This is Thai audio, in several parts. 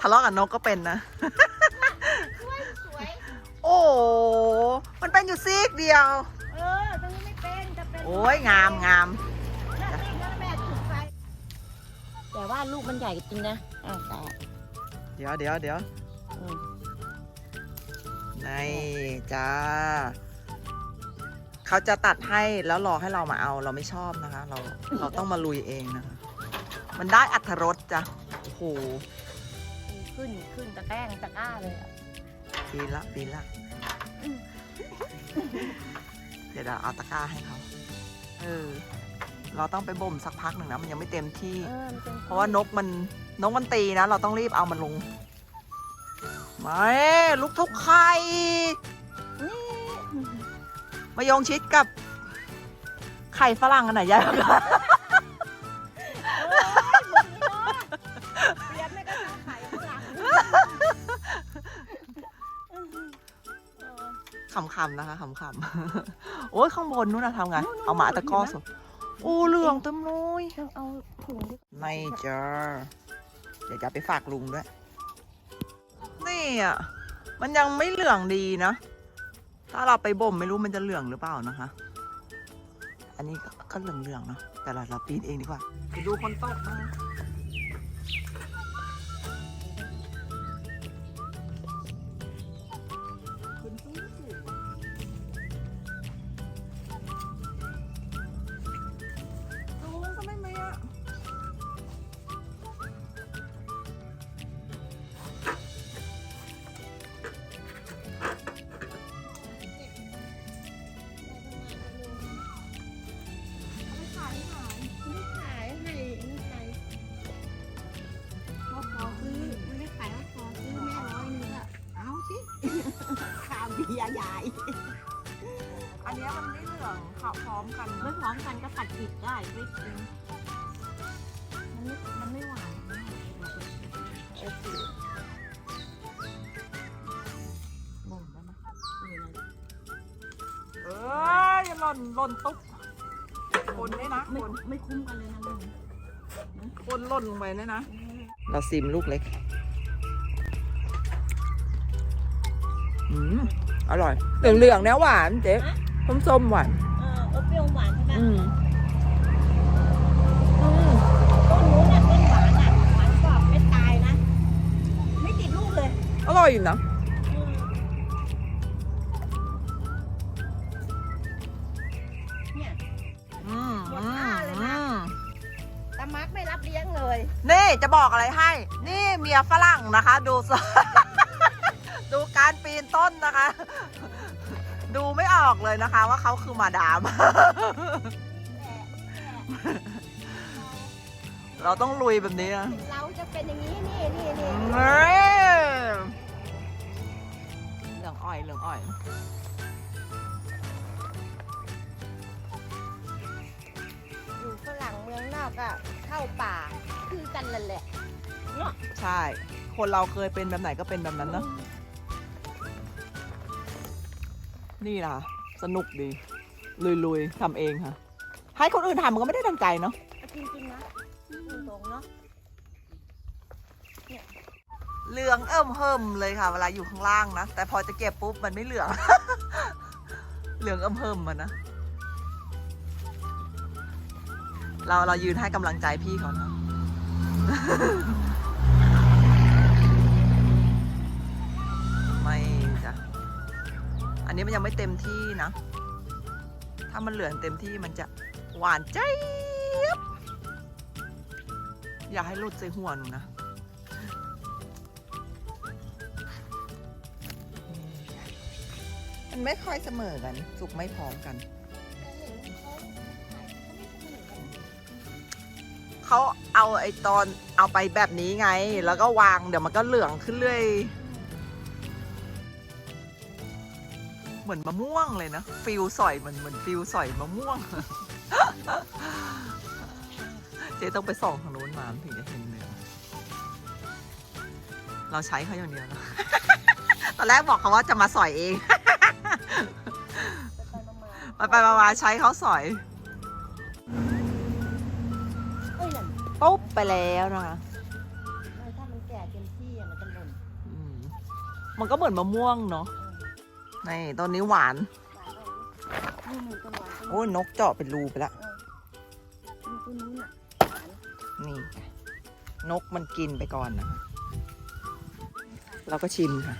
ทะเลาะกับนกก็เป็นนะสวยสวย โอ้มันเป็นอยู่ซีกเดียว เออ ตรงนี้ไม่เป็นจะเป็นโอ้ยงามงามนั่นนี่นั่นแม่ถูกไฟแต่ว่าลูกมันใหญ่จริงนะอ้าวแต่เดี๋ยวเดี๋ยวเดี๋ยวอืมนี่จ้าเขาจะตัดให้แล้วรอให้เรามาเอาเราไม่ชอบนะคะ เราเราต้องมาลุยเองนะคะ มันได้อัตรสจ้ะโอ้โห ขึ้นขึ้นตะแกรงตะกร้าเลยอะปีละปีละเดี๋ยวเราเอาตะกร้าให้เขาเออ เราต้องไปบ่มสักพักหนึ่งนะ มันยังไม่เต็มที่ เออมันเป็นเพราะว่านกมันนกมันตีนะ เราต้องรีบเอามันลงไม่ลูกทุกไข่นี่มายงชิดกับไข่ฝรั่งอันไหนใหญ่กว่ากัน ขำๆนะคะขำๆโอ้ยข้างบนนู้นนะทำไงเอาหมาตะกร้อสดโอ้เหลืองเต็มเลยต้องเอาถุงดิไม่เจอเดี๋ยวจะไปฝากลุงด้วยนี่อะมันยังไม่เหลืองดีนะ ถ้าเราไปบ่มไม่รู้มันจะเหลืองหรือเปล่านะคะ อันนี้ก็ก็เหลืองๆเนาะแต่เราเราปีนเองดีกว่าไปดูคนตกนะ อันเนี้ยมันไม่เหลืองขาวพร้อมกันไม่นะพร้อมกันก็ปัดผิดได้ไม่เป็นมันไม่มันไม่หวานมากโอเคบ่งได้ไหมเออเอ้ยอย่าหล่นหล่นตุ๊บ คนได้นะไม่คน ไม่คุ้มกันเลยนะลุงคนหล่นลงไปได้นะ เราซิมลูกเล็ก อืม อร่อย เหลืองๆเนี่ยหวานเจ๊ส้มๆหวานเออเออเปรี้ยวหวานใช่ไหมอืมอืมต้นนู้นน่ะต้นหวานอะหวานกรอบไม่ตายนะ ไม่ติดลูกเลยอร่อยอยู่นะเนี่ยอืมหมดท่าเลยนะอืมตามักไม่รับเลี้ยงเลย นี่จะบอกอะไรให้ นี่เมียฝรั่งนะคะ ดูสดู การปีนต้นนะคะ ดูไม่ออกเลยนะคะ ว่าเขาคือมาดาม เราต้องลุยแบบนี้นะเราจะเป็นอย่างนี้นี่นี่นี่เฮ้ยเหลืองอ่อยเหลืองอ่อยอยู่ฝรั่งเมืองนอกก็เข้าป่าคือกันนั่นแหละเนาะใช่ คนเราเคยเป็นแบบไหนก็เป็นแบบนั้นเนอะ นี่ล่ะ สนุกดี ลุยๆทำเองค่ะ ให้คนอื่นทำมันก็ไม่ได้ดังใจเนาะจริงๆนะตรงๆเนาะเหลืองเอิ่มเฮิมเลยค่ะ เวลาอยู่ข้างล่างนะ แต่พอจะเก็บปุ๊บมันไม่เหลือง เหลืองเอิ่มเฮิมมันนะ เราเรายืนให้กำลังใจพี่เขานะ มันยังไม่เต็มที่นะ ถ้ามันเหลืองเต็มที่มันจะหวานใจอย่าให้หลุดใส่หัวหนูนะ มันไม่ค่อยเสมอกัน สุกไม่พร้อมกัน เขาเอาไอตอนเอาไปแบบนี้ไง แล้วก็วางเดี๋ยวมันก็เหลืองขึ้นเรื่อย มือนมะม่วงเลยนะฟิลสอยเหมือนเหมือนฟิลสอยมะม่วง เจ๊ต้องไปส่องทางโน้นมาถึงจะเห็นเนื้อเราใช้เขาอย่างเดียวนะตอนแรกบอกเขาว่าจะมาสอยเองไปไปมาๆใช้เขาสอยเอ้ยนั่นปุ๊บไปแล้วนะคะถ้ามันแก่เต็มที่อะมันมันก็เหมือนมะม่วงเนาะ นี่ต้นนี้หวานนกนี่หนึ่งตัวหวานโอ้ยนกเจาะเป็นรูไปละมีตัวนู้นอะหวานนี่ไงนกมันกินไปก่อนนะคะเราก็ชิมค่ะ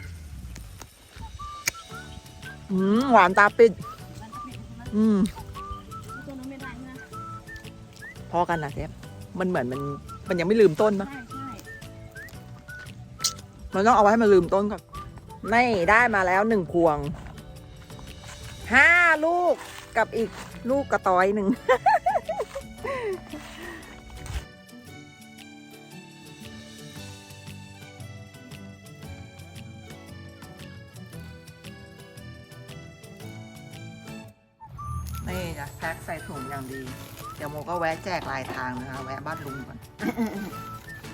อืมหวานตาปิด อืมพอกันนะเซฟมันเหมือนมันมันยังไม่ลืมต้นปะใช่ใช่มันต้องเอาไว้ให้มันลืมต้นก่อน นี่ได้มาแล้วหนึ่งพวงห้าลูกกับอีกลูกกระต้อยหนึ่งนี่จะแพ็คใส่ถุงอย่างดี เดี๋ยวโมก็แวะแจกลายทางนะคะ แวะบ้านลุงก่อน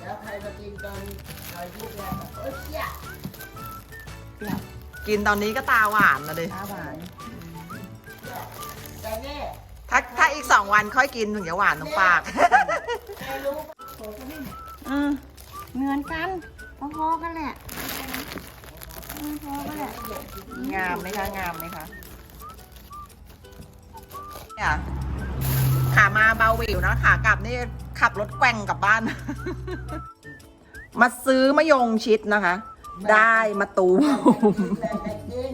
แล้วใครมากินตอนอายุแรกอะเอ้ยเจี๊ย กินตอนนี้ก็ตาหวานนะดิ ตาหวานแต่เนี่ยถ้าถ้าอีกสองวันค่อยกินถึงจะหวานตรงปากแม่รู้โถก็ไม่อืมเหมือนกันพอๆกันแหละอืมพอกันแหละงามไหมคะงามไหมคะเนี่ยขามาเบาหวิวนะขากลับนี่ขับรถแกว่งกลับบ้าน มาซื้อมะยงชิดนะคะ ได้มาตูมแรงแรงจริง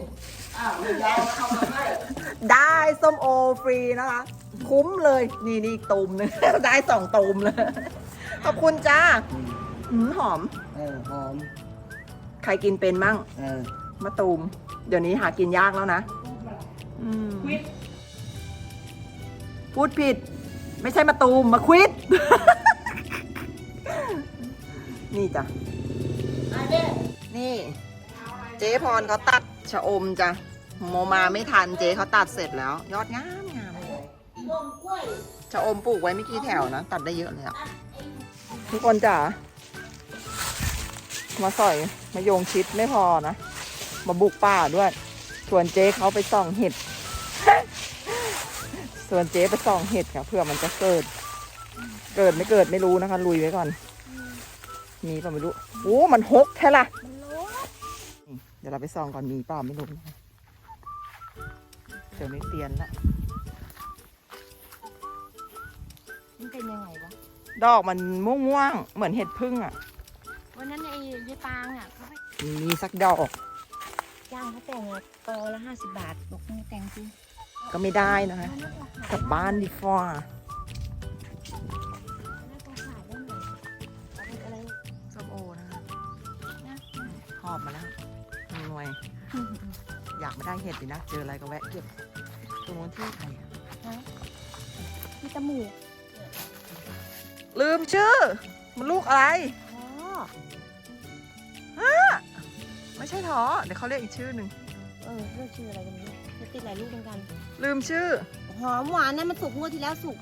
อ้าวไม่ยาวเข้ามาให้ได้ส้มโอฟรีนะคะ คุ้มเลย นี่นี่อีกตูมหนึงได้สองตูมเลย ขอบคุณจ้าหืมหอม เออหอม ใครกินเป็นมั่ง เออมะตูม เดี๋ยวนี้หากินยากแล้วนะอืมพูดผิด ไม่ใช่มะตูมมาควิด นี่จ้ะอั นี่เจ๊พรเขาตัดชะอมจ้ะโมมาไม่ทันเจ๊เขาตัดเสร็จแล้ว ยอดงามงามนมกล้วยชะอมปลูกไว้ไม่กี่แถวนะ ตัดได้เยอะเลยอะทุกคนจ๋ามาสอยมาโยงชิดไม่พอนะ มาบุกป่าด้วยส่วนเจ๊เขาไปส่องเห็ดส่วนเจ๊ไปส่องเห็ดค่ะเพื่อมันจะเกิด เกิดไม่เกิดไม่รู้นะคะ ลุยไว้ก่อนมีเปล่าไม่รู้โอ้มันหกแท้ละมันรู้นี่เดี๋ยวเราไปส่องก่อนมีเปล่าไม่รู้นะคะเดี๋ยวไม่เตียนละมันเป็นยังไงวะ ดอกมันม่วงๆ เหมือนเห็ดพึ่งอะ วันนั้นไอ้ยายปางอะเขาไปมีสักดอกจ้างเขาแต่งอะกอละห้าสิบบาทบอกมึงแต่งจริงก็ไม่ได้นะคะแล้วราคากลับบ้านดีฟ้าแล้วก็ขายได้หน่อยเอาเป็นอะไรส้มโอนะคะนะหอบมาแล้ว หน่วย อยากไม่ได้เห็ดดีนะ เจออะไรก็แวะเก็บตรงนู้นที่ใครอะที่จมูกลืมชื่อ มันลูกอะไรอ๋อไม่ใช่ท้อเดี๋ยวเขาเรียกอีกชื่อหนึ่งเออเลือกชื่ออะไรกันไม่รู้จะติดหลายลูกเหมือนกัน ลืมชื่อ หอมหวานนะมันสุกงวดที่แล้วสุก